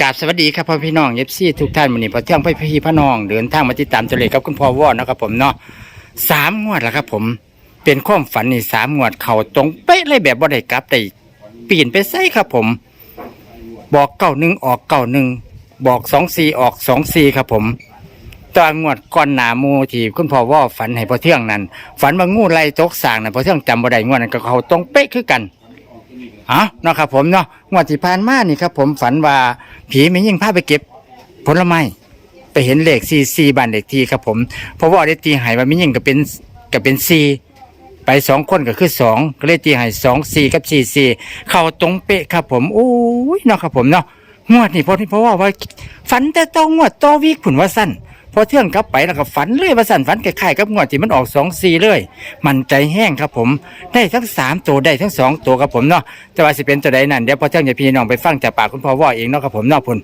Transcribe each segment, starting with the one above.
กราบสวัสดีครับพ่อพี่น้องเอฟซีทุกท่านวันนี้พอเที่ยงพี่พี่พ่อน้องเดินทางมาติดตามตัวเลขกับคุณพ่อวอดนะครับผมเนาะสามงวดแล้วครับผมเป็นความฝันนี่สามงวดเข่าตรงเป๊ะเลยแบบบ่ได้กลับได้เปลี่ยนไปใส่ครับผม บอกเก้าหนึ่งออกเก้าหนึ่งบอกสองสี่ออกสองสี่ครับผมตอนงวดก่อนหนามูทีคุณพ่อว่าฝันให้พ่อเที่ยงนั้น ฝันว่างูไล่ตกสางนะพ่อเที่ยงจำบ่ได้งวดนั้นก็เขาตรงเป๊ะคือกัน อ๋อเนาะครับผมเนาะงวดที่ผ่านมานี่ครับผมฝันว่าผีไม่ยิ่งพาไปเก็บผลไม้ไปเห็นเลขซีซีบ้านเลขที่ครับผมเพราะว่าได้ตีหายว่าไม่ยิ่งก็เป็นก็เป็นซีไปสองคนก็คือสองก็เลยตีหายสองซีกับซีซีเข้าตรงเป๊ะครับผมโอ้ยเนาะครับผมเนาะงวดนี่เพราะเพราะว่าว่าฝันแต่ต้องงวดต่อวีกผุนว่าสั้น พอเที่ยงกลับไปแล้วก็ฝันเลยว่าสั้นฝันคล้ายๆกับงวดที่มันออกสองซีเลย มันใจแห้งครับผมได้ทั้งสามตัวได้ทั้งสองตัวครับผมเนาะแต่ว่าสิเป็นตัวใดนั่นเดี๋ยวพอเที่ยงจะพี่น้องไปฟังจากปากคุณพ่อว่าเองเนาะครับผมเนาะพุ่น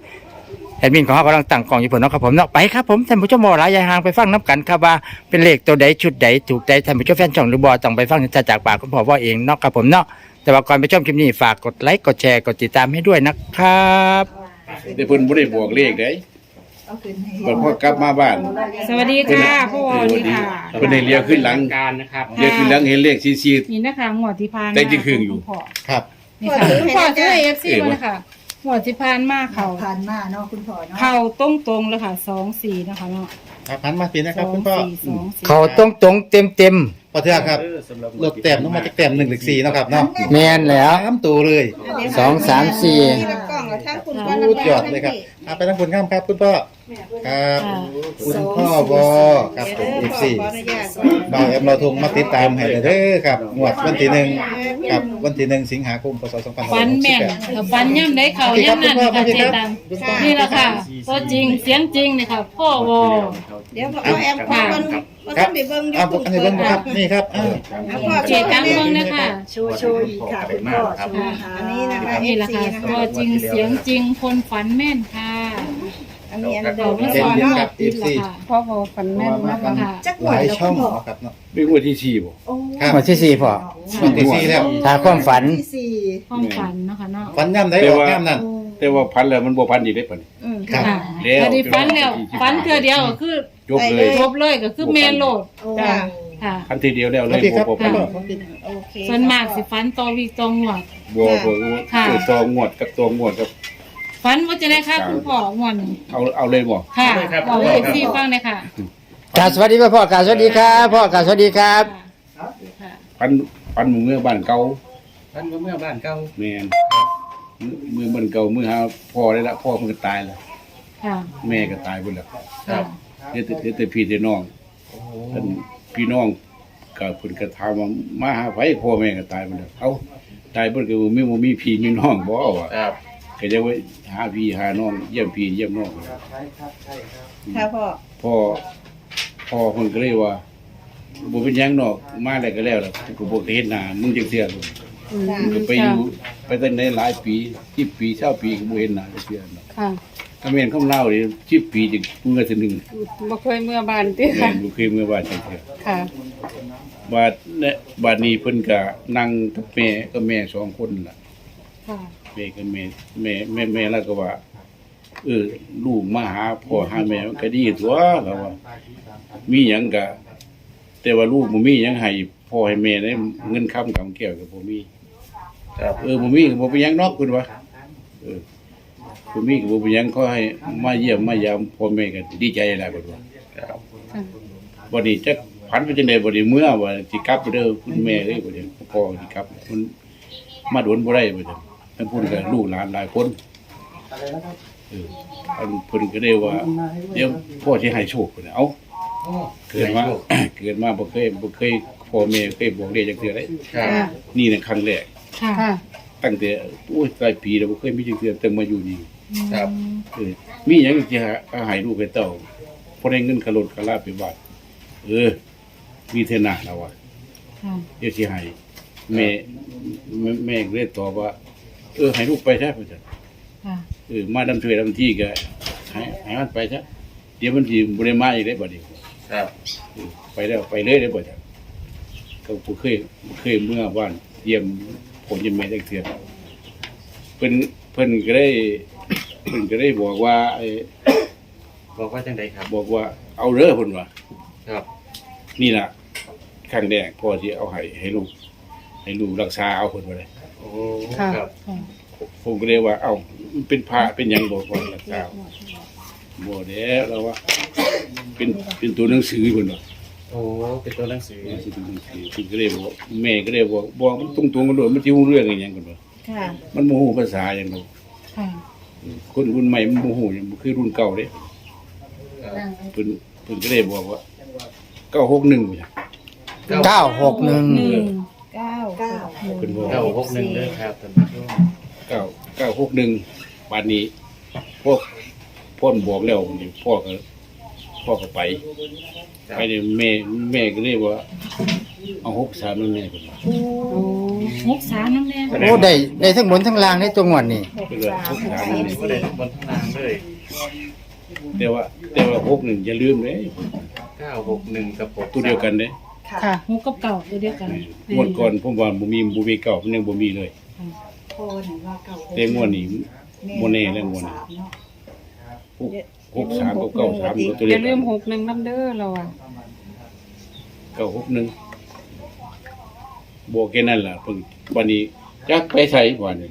แอดมินของเขากำลังตั้งกล่องอยู่พุ่นเนาะครับผมเนาะไปครับผมท่านผู้ชมบอหลายยายหางไปฟังน้ำกันครับว่าเป็นเลขตัวใดชุดใดถูกใดท่านผู้ชมแฟนช่องหรือบอต้องไปฟังจากปากคุณพ่อว่าเองเนาะครับผมเนาะแต่ว่าก่อนไปชมคลิปนี้ฝากกดไลค์กดแชร์กดติดตามให้ด้วยนะครับแต่เพิ่นบ่ได้บอกเลขได้ เพิ่นพอกลับมาบ้าน สวัสดีค่ะพ่อวอนี่ค่ะ เพิ่นได้เลี้ยวขึ้นหลัง การนะครับเลี้ยวขึ้นหลังเห็นเลขซีซี นี่นะคะหมวดที่พานแต่จริงคืออยู่ พ่อครับนี่ค่ะพ่อช่วยเอฟซีมานะคะหมวดที่พานมาเขาผ่านมาเนาะคุณพ่อเนาะเข่าตรงตรงๆเลยค่ะสองสี่นะคะเนาะครับพันมาปีนะคสรับองคุณพ่อสี่สองสี่เขาตรงตรงเต็มเต็มพอเทือกครับลดแต้มลงมาจากแต้มหนึ่งหรือสี่เนาะครับเนาะๆแมนแล้ว สามตัวเลยสองสามสี่กล้องแล้วทั้งคุณค่ะพ่อพูดยอดเลยครับเอาไปทั้งคนข้ามครับคุณพ่อ ครับคุณพ่อบอครับผมอีกสี่ขออนุญาตบ่าวแอมเราทงมาติดตามให้เลยเด้อครับงวดวันที่หนึ่งกับวันที่หนึ่งสิงหาคมพศสองพันห้าร้อฟัยนหกสิแม่บนแปดกับฟันย่ำได้เขาย่ำนั่นค่ะเจตังนี่แหละค่ะตัวจริงเสียงจริงนี่ค่ะพ่อวอ เดี๋ยวพ่อแอมพ่อมันพ่อต้องไปเบิ่งอเอายู่อันนี้เบิ้งบ่ครับนี่ครับอ้าวพ่อเจตังเบิ่งนะคะโชว์โชว์อีกค่ะคุณพ่อโชว์อันนี้นะคะนี่แหละ FC ค่ะนะคะ ตัวจริงเสียงจริงคนฝันแม่นค่ะ อันนี้อันเราเดิมไม่นะสอนเนาะหมดติดละค่ะพ่อวอฝันแม่นนะคะค่ะจักหหน่อลายยแล้วช่คุองณพ่อเนาะครับเนาะ เป็นงวดที่สี่บ่โอ้ครับ หมวดที่สี่พอวันที่สี่แล้ว ถ้าความฝัน ที่สี่ความฝันเนาะค่ะเนาะฟันย่ำได้ออกย่ำนั่น แต่ว่าพันแล้วมันบ่พันอีกได้ปะนี่ อืมครับค่ะแล้วพอดีฟันแล้วฟันเทื่อเดียวก็คือจบเลยจบเลยก็คือแม่โหลดโอ้จ้ะค่ะ พันทีเดียวแล้วเลเอายพี่ครับบ่คุณบ่พ่อโอเค ส่วนมากสิฟันต่อวีกต่องวดบ่บ่ค่ะ คือตัวงวดกับตัวงวดกับ ฟันว่าจะได้ค่ะคุณพ่องวดนี้เอาเอาเลยบ่ค่ะเอาเอฟซีฟังเลยค่ะกราบสวัสดีพ่อพ่อกราบสวัสดีครับพ่อกราบสวัสดีครับค่ะพันพันหมู่เมืองบ้านเก่าท่านเมื่อบ้านเก่าแม่นเมืองบ้านเก่าเมืองหาพ่อได้ละพ่อเพิ่นก็ตายแล้วค่ะแม่ก็ตายเพิ่นแล้วค่ะเฮ็ดแต่เฮ็ดแต่พี่แต่น้องท่านพี่น้องก็เพิ่นก็ถามว่ามาหาไผพ่อแม่ก็ตายไปแล้วเอ้าตายเพิ่นก็บ่มีบ่มีพี่มีน้องบ่ว่าครับ ก็จะไว้หาพี่หาน้องเยี่ยมพี่เยี่ยมน้องค่ะพ่อพ่อพ่อเพิ่นก็เลยว่าบ่เป็นหยังนอกมาแล้วก็แล้วล่ะกูบ่ได้เห็นหน้ามึงจังเสียบ่มึงก็ไปอยู่ไปตั้งได้หลายปี10ปี20ปีก็บ่เห็นหน้าจังเสียเนาะค่ะถ้าแม่นคำเล่านี่10ปีจึงเมื่อเทื่อหนึงบ่เคยเมื่อบานติแม่ค่ะนบ่เคยเมื่อบ้านจังเสีย ค่ะ บาดเนี่ยบาดนี้เพิ่นก็นั่งกับแม่กับแม่สองคนล่ะค่ะ แม่กับแม่แม่แม่แม่แล้วก็ว่า เออลูกมาหาพ่อหาแม่มันก็ดีตัวแล้วว่า มีหยังก็แต่ว่าลูกบ่มีหยังให้พ่อให้แม่ได้เงินค้ำกำแก้วก็บ่มีครับเออบ่มีก็บ่เป็นหยังนอกเพิ่นว่าเออบ่มีก็บ่เป็นหยังขอให้มาเยี่ยมมายามพ่อแม่ก็ดีใจหลายเพิ่นว่าครับบ่นี้จักพันไปจังได๋บ่ได้เมื่อว่าสิกลับไปเด้อคุณแม่เอ้ยบ่ได้พ่อสิกลับมันมาโดนบ่ได้บ่ได้ ทั้งพุ่นก็ลูกหลานหลายคนเอออันเพิ่นก็ได้ว่าเดี๋ยวพ่อสิให้โชคเพิ่นน่ะเอ้าเกิดมาเกิดมาบ่เคยบ่เคยพ่อแม่เคยบอกเลขจักเทื่อเลยครับ นี่น่ะครั้งแรกค่ะตั้งแต่โอ้ยหลายปีแล้วบ่เคยมีจักเทื่อตั้งมาอยู่นี่ครับ เออมีหยังสิหาให้ลูกให้เต้าพอได้เงินคารถคาราไปวัดเออ มีเทอหนาแล้วว่ะค่ะเดี๋ยวสิให้แม่แม่แม่ก็เลยตอบว่า เออให้ลูกไปซะพ่อจ้ะค่ะเออมาดำช่วยดำที่ก็ให้ให้มันไปซะเดี๋ยวมันสิบ่ได้มาอีกได้บัดนี้ครับเออไปแล้วไปเลยได้บ่จ้ะก็บ่เคยบ่เคยเมื่อบ้านเยี่ยมผมยังไม่ได้เทื่อเพิ่นเพิ่นก็ได้ เพิ่นก็ได้บอกว่าไอ้บอกว่าจังไดครับบอกว่าเอาเด้อเพิ่นว่า ครับนี่ล่ะครั้งแรกพ่อที่เอาให้ให้ลูก ให้ลูกรักษาเอาเพิ่นว่าเลย โอ้ค่ะ ครับผมก็เลยว่า เอ้ามันเป็นพระเป็นหยังบ่พ่อรักษาบ่แล้วเราว่า เป็นเป็นตัวหนังสือเพิ่นว่า โอ้ เป็นตัวหนังสือเป็นตัวหนังสือเพิ่นก็เลยบอกแม่ก็เลยบอกบอกมันตรงๆกันโดดมันสิฮู้เรื่องอีหยังกันบ่ค่ะมันบ่ฮู้ภาษาหยังดอกค่ะคนรุ่นใหม่มันบ่ฮู้หยังบ่คือรุ่นเก่าเด้ครับเพิ่นเพิ่นก็เลยบอกว่า961จ้ะเก้าหกหนึ่ง หนึ่ง เก้าเก้าเพิ่นบอกเก้าหกหนึ่งเด้อครับท่านผู้ชมเก้าเก้าหกหนึ่งบาทนี้พวกพ่นบอกแล้วนี่พ่อก็พ่อก็ไปครับไปเนี่ยแม่แม่ก็เลยว่า เอาหกสามนั่นแน่เป็นว่าโอ้หกสามน้ำแดงโอ้ได้ได้ทั้งบนทั้งล่างในตัวงวดนี่ก็เลยหกสามนั่นก็นี่ได้ทั้งบนทั้งล่างเลยแต่ว่าแต่ว่าหกหนึ่งอย่าลืมเลยเก้าหกหนึ่งกับหกตัวเดียวกันเด้ ค่ะหกกับเก่าตัวเดียวกันงวดก่อนผมว่าบ่มีบ่มีเก่ามันยังบ่มีเลยโอ้เห็นว่าเก้าแต่งวดนี้บ่แน่แล้วงวดนี้หกหกสามกับเก้าสามก็ตัวอเดียย่าวลืกัมนหกหนึ่งน้ำเด้อเราอะเก้าหกหนึ่งบอกแค่นั้นล่ะเพิ่งวันนี้จักไปใส่วันนี้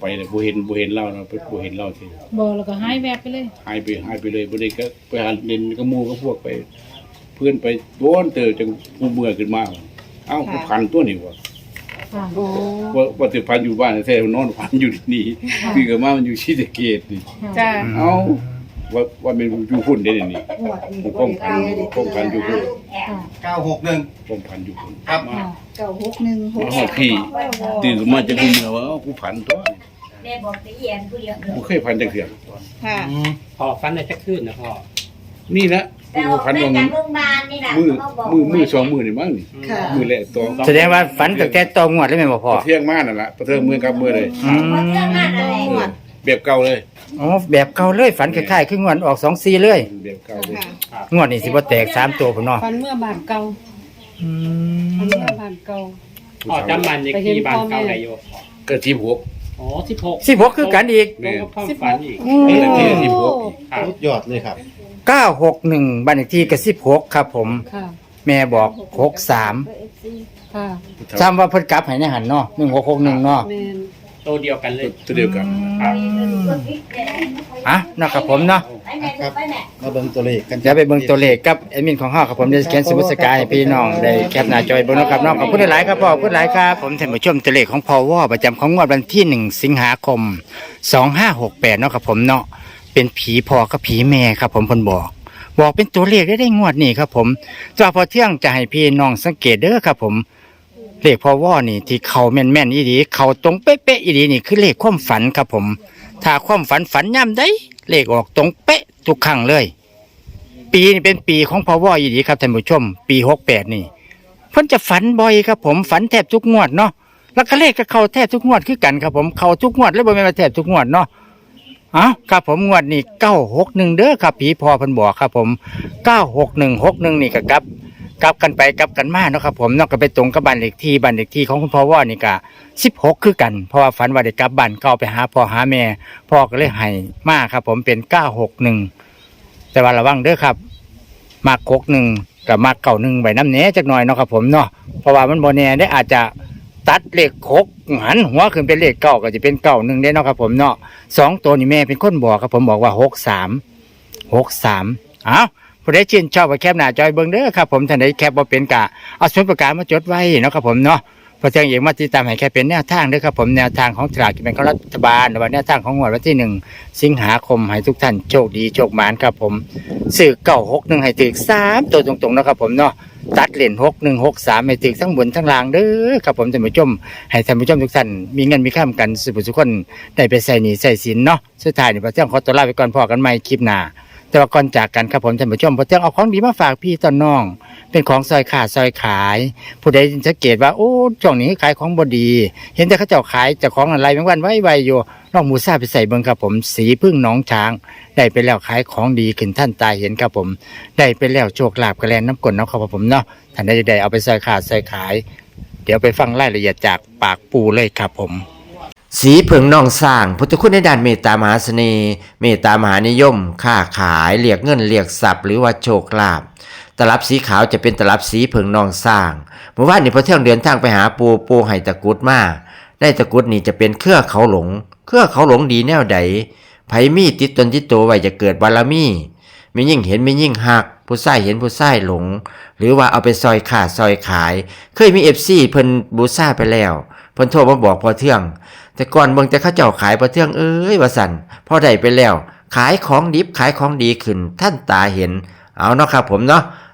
ไปเลยบ่เห็นบ่เห็นเราเนาะบ่เห็นเราที บอกแล้วก็หายแวบไปเลย หายไปหายไปเลยบ่ได้ก็ไปหาเล่นกับหมู่กับพวกไป เพื่อนไปโดนเตอจังผู้เมื่อขึ้นมาเอ้าผู้พันตัวนี่วะค่ะโอ้ว่าว่าสิพันอยู่บ้านแท้ๆนอนพันอยู่ที่นี่คือก็มามันอยู่ที่ตะเกตนี่จ้าเอ้าว่าว่าเป็นอยู่หุ่นได้นี่ผมป้องกันป้องกันอยู่หุ่นเก้าหกหนึ่งป้องกันอยู่หุ่นครับมาเก้าหกหนึ่งหกมาหอดพี่ตื่นขึ้นมาจะรู้เมื่อว่าเอ้าผู้พันตัวแม่บอกจะเยียนผู้เดียวบ่เคยพันจังเทื่อค่ะพ่อฟันได้จักคืนนะพ่อนี่นะ แต่ผู้ออกพันมาว่าจากโรงพยาบาลนี่นะมือเขาบอกมือมือสองมือนี่มั้งนี่ค่ะ มือแรกตัวแสดงว่าฝันตั้งแต่ตัวงวดเลยแม่นบ่พ่อ เที่ยงมานั่นล่ะประเทิงมือกับมือเลยอืมเพราะเรื่องนั้นอะไรเออแบบเก่าเลยอ๋อแบบเก่าเลยฝันคล้ายๆคืองวดออกสองซีเลย แบบเก่าเลยค่ะงวดนี้สิบ่แตกสามตัวพุ่นเนาะฟันเมื่อบานเก่าอืฟันมเมื่อบานเก่าพ่อจำมันยังกี่บานเก่าได้อยู่ก็ที่หกอ๋อสิบหกสิบหกคือกันอีก ตรงกับความฝันอีกนี่แหละที่ที่หก ครับสุดยอดเลยครับ เก้าหกหนึ่งบันเลขที่กับสิบหกครับผม ค่ะ แม่บอกหกสามค่ะจำว่าเพิ่นกลับให้ในหันเนาะหนึ่งหกหกหนึ่งเนาะแมนตัวเดียวกันเลย ตัวเดียวกันอะนะครับผมเนาะไปแม่ดูไปแม่มาเบิ่งตัวเลขกันเดี๋ยวไปเบิ่งตัวเลขกับแอดมินของห้าครับผมได้เขียนสมุดสกายให้พี่น้องได้แคปหน้าจอยเบิ่งเนาะครับเน้องขอบคุณหลายๆครับพ่อขอบคุณหลายครับผมท่านผู้ชมตัวเลขของพอวอประจำของงวดวันที่หนึ่งสิงหาคมสองห้าหกแปดเนาะครับผมเนาะ เป็นผีพ่อกับผีแม่ครับ ผมเพิ่นบอก บอกเป็นตัวเลขได้ได้งวดนี้ครับ ผมแตว่าพอเที่ยงจะให้พี่น้องสังเกตเด้อครับ ผมเลขพ่อว่อนี่ที่เขาแม่นแม่นๆอีดีเขาตรงเป๊ะๆอีดีนี่คือเลขความฝันครับ ผม ถ้าความฝันฝันย่ำได้เลขออกตรงเป๊ะทุกครั้งเลย ปีนี้เป็นปีของพ่อว่ออีดีครับท่านผู้ชม ปีหกแปดนี่เพิ่นจะฝันบ่อยครับ ผมฝันแทบทุกงวดเนาะแล้วก็เลขก็เข้าแทบทุกงวดคือกันครับผมเข้าทุกงวดแล้วบ่แม่นว่าแทบทุกงวดเนาะ อ้าครับผมงวดนี้เก้าหกหนึ่งเด้อครับผีพอเพิ่นบอกครับผมเก้าหกหนึ่งหกหนึ่งนี่ก็กลับกลับกันไปกลับกันมาเนาะครับผมเนาะก็ไปตรงกับบ้านเลขที่บ้านเลขที่ของคุณพ่อว่านี่ก็สิบหกคือกัน เพราะว่าฝันว่าได้กลับบ้านเก่าไปหาพ่อหาแม่พ่อก็เลยให้มาครับ ผมเป็นเก้าหกหนึ่งแต่ว่าระวังเด้อครับมากกหนึ่งกับมากเก่าหนึ่งใบน้ำเนี้จักหน่อยเนาะครับผมเนาะเพราะว่ามันโบแน่ได้อาจจะ ตัดเลขหกหันหัวขึ้นเป็นเลขเก้าก็จะเป็นเก้าหนึ่งได้เนาะครับผมเนาะสองตัวนี่แม่เป็นคนบอกครับผมบอกว่าหกสามหกสามอ้าวผู้ใดชื่นชอบก็แคปหน้าจอยเบิ้งเด้อครับผมท่านใดแคปบ่เป็นกะเอาสมุดประกาศมาจดไว้เนาะครับผมเนาะ พอเที่ยงเองมาติดตามให้แค่เป็นแนวทางด้อครับผมแนวทางของตลาดกินแบ่งรัฐบาลว่าแนวทางของงวดวันที่หนึ่งสิงหาคมให้ทุกท่านโชคดีโชคหมานครับผมสื่อเก่าหกหนึ่งให้ถึกสามตัวตรงๆนะครับผมเนาะตัดเหรียญหกหนึ่งหกสามให้ถึกทั้งบนทั้งล่างเด้อครับผมท่านผู้ชมให้ท่านผู้ชมทุกท่านมีเงินมีข้ามกันสุขสุขคนได้ไปใส่หนี้ใส่สินเนาะสุดท้ายนี่พอเที่ยงขอตัวลาไปก่อนพอกันใหม่คลิปหน้าแต่ว่าก่อนจากกันครับผมท่านผู้ชมพอเที่ยงเอาของดีมาฝากพี่ตอนน้อง เป็นของซอยขาดซอยขาย ผู้ใดสังเกตว่าโอ้ช่วงนี้ขายของบดี เห็นแต่เขาเจ้าขายจะของอะไรบางวันไว้ไวอยู่ลองมูซาไปใส่เบิงครับผม สีพึ่งน้องช้าง ได้ไปแล้วขายของดีขึ้นท่านตาเห็นครับผม ได้ไปแล้วโชคลาภกระแลนน้ำกลนนาะครับผมเนาะท่านใดใดเอาไปซอยขาดซอยขาย เดี๋ยวไปฟังรายละเอียดจากปากปูเลยครับผมสีเผิงนองสร้างพุทธคุณในด้านเมตตามหาเสน่ห์เมตตามหานิยม ค้าขายเรียกเงินเรียกทรัพย์หรือว่าโชคลาภ ตลับสีขาวจะเป็นตลับสีเผิงนองสร้างเมื่อวานนี้พอเที่ยงเดินทางไปหาปูปูไห้ตะกุดมาได้ตะกุดนี่จะเป็นเครือเขาหลง เครือเขาหลงดีแนวใดไผมีติดตนติดตัวไว้จะเกิดบารมีมียิ่งเห็นมียิ่งหัก ผู้ใส่เห็นผู้ใส่หลง หรือว่าเอาไปซอยขาดซอยขาย เคยมีเอฟซีเพิ่นบูซ่าไปแล้วเพิ่นโทรมาบอกพอเทื่อง แต่ก่อนเบิ่งแต่เขาเจ้าขายพอเทื่องเอ้ยว่าสั่นพอได้ไปแล้ว ขายของดิบขายของดีขึ้นท่านตาเห็น เอาเนาะครับผมเนาะ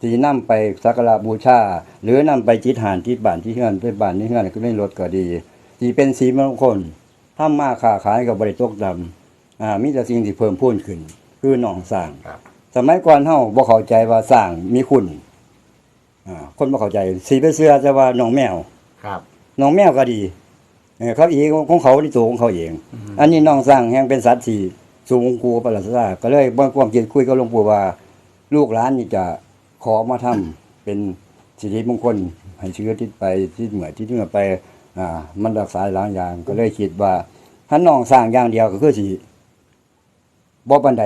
ที่นำไปสักการะบูชา หรือนำไปจิตหานที่บ้านที่เฮือนไปบ้านที่เฮือนก็ได้รถก็ดีที่เป็นสีมงคลทำมาค้าขายก็บ่ได้ตกดำอ่ามีแต่สิ่งที่เพิ่มพูนขึ้น คือหนองสร้างครับสมัยก่อนเฮาบ่เข้าใจว่าสร้างมีคุณอ่าคนบ่เข้าใจ สีไปเสื้อจะว่าหนองแมวครับหนองแมวก็ดีเออเขาอีกของเขาที่ตัวของเขาเอง อันนี้หนองสร้างแห่งเป็นสัตว์ที่สูงกูประหลาดซาก็เลยบ่ความคิดคุยกับหลวงปู่ว่า ลูกหลานนี่จะ ขอมาทำเป็นสิริมงคลให้เชื้อที่ไปที่เหมือที่เหมือไปอ่ามันรักษาหลายอย่างก็เลยคิดว่าถ้าน้องสร้างอย่างเดียวก็คือสิบ่ปันใด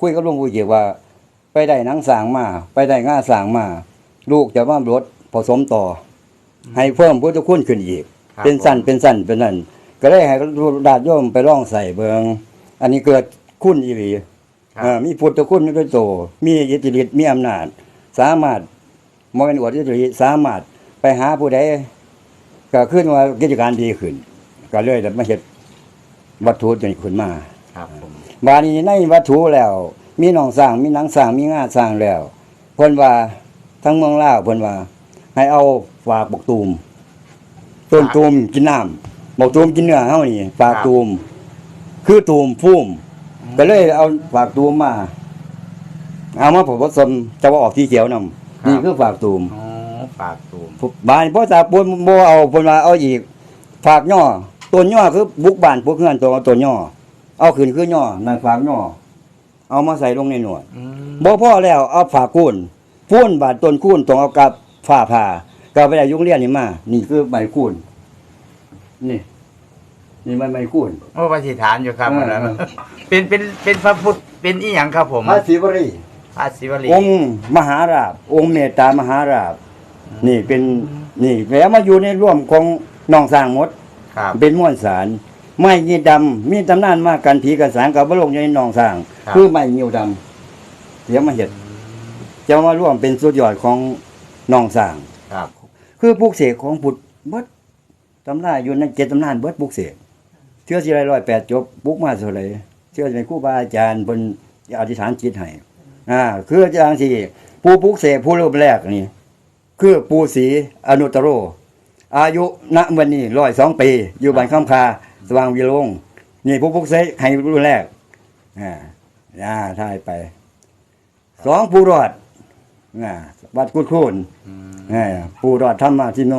คุยกับหลวงปู่เกี่ยวว่า ไปได้หนังสร้างมา ไปได้ง่าสร้างมา ลูกจะว่ารถผสมต่ออให้เพิ่มพุทธคุณขึ้นอีกครับเป็นสั้นเป็นสั้นเป็นนั่นก็ได้ให้ดาดโยมไปร่องใส่เบิงอันนี้เกิดคุณอีหลีครับเอ่อมีพุทธคุณด้วยโตมีอิทธิฤทธิ์มีอำนาจ สามารถมองเป็นอวดอิทธิฤทธิ์สามารถไปหาผู้ใดก็ขึ้นว่ากิจการดีขึ้น ก็เลยได้มาเฮ็ดวัตถุตัวนี้ขึ้นมาครับผมบาดนี้ในวัตถุแล้ว มีหนองสร้างมีหนังสร้างมีงาสร้างแล้วเพิ่นว่าทั้งเมืองลาวเพิ่นว่า ให้เอาฝากบกตูมต้นตูมกินน้ำบกตูมกินเนื้อเฮานี่ฝากตูม คือตูมพุ่มก็เลยเอาฝากตูมมา เอามาผสมจะว่าออกที่เขียวนำนี่คือฝากตูมอ๋อปากตูมบานพ่อตาปนบ่เอาเพิ่นว่าเอาอีก ฝากย่อต้นย่อคือบุกบ้านพวกเฮือนตัวต้นย่อเอาขึ้นคือย่อนั่นฝากย่อเอามาใส่ลงในหนวด อืมบ่พอแล้วเอาฝากคูนพูนบาดต้นคูนต้องเอากับฝ้าผ่าก็ไปได้ยุงเรียนนี่มานี่คือใบคูนนี่ นี่มันใบคูนโอ้ปฏิฐานอยู่ครับเออ อันนั้นเออเป็นเป็นเป็นพระพุทธเป็นอีหยังครับผมพระศิวรี พระศิวลีองค์มหาราบ องค์เมตตามหาราบ นี่เป็นนี่แล้วมาอยู่ในร่วมของน้องสร้างหมด ครับเป็นม้วนสารไม้ยีดำมีตำนานมากกันผีกันสางกับบลงอยู่ในหนองสร้างครับคือไม้ยิวดำเดี๋ยวมาเห็ดจะมาร่วมเป็นสุดยอดของหนองสร้าง ครับ คือปลูกเสกของพุทธเบิดตำนานอยู่ในเจ็ดตำนานเบิดปลูกเสกเชื่อสิไรร้อยแปดจบปลูกมาเท่าไหรเชื่อในครูบาอาจารย์บนอธิษฐานจิตให้ อ่าคืออาจารย์ที่ผู้ปลูกเสกผู้รูปแรกนี่ คือปูศรีอนุตตโร อายุณวันนี้ร้อยสองปี อยู่บ้านข้ามคา สว่างวิโรงนี่ผู้ปลุกเสกให้รุ่นแรกอ่าอ่าทายไปสองผู้รอดอ่าวัดกุดคูนอ่าผู้รอดธรรมาทิโน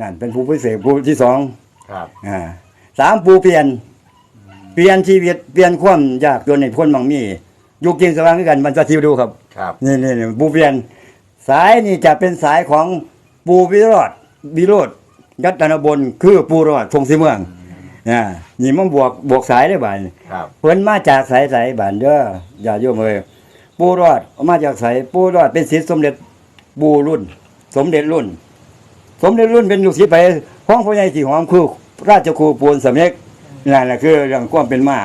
นั่นเป็นผู้พิเศษผู้ที่สองครับอ่าสามผู้เปลี่ยน เปลี่ยนชีวิตเปลี่ยนความยากจนในพ้นบางมี อยู่กินสว่างด้วยกันมันจะทิวดูครับ ครับ นี่นี่นี่ปูเปลี่ยน สายนี่จะเป็นสายของปูวิโรธวิโรธยัตนบนคือปูรอดพงศิเมืองอ่านี่มันบวกบวกสายได้บ่ายครับ เพิ่นมาจากสายสายบ้านเด้ออย่าโยมเอ้ยปูรอดมาจากสายปูรอดเป็นศิษย์สมเด็จปูรุ่น สมเด็จรุ่น สมเด็จรุ่นเป็นลูกศิษย์ไปของพ่อใหญ่ที่หอมคือราชครูปูนสำเร็จนั่นแหละคือเรื่องความเป็นมา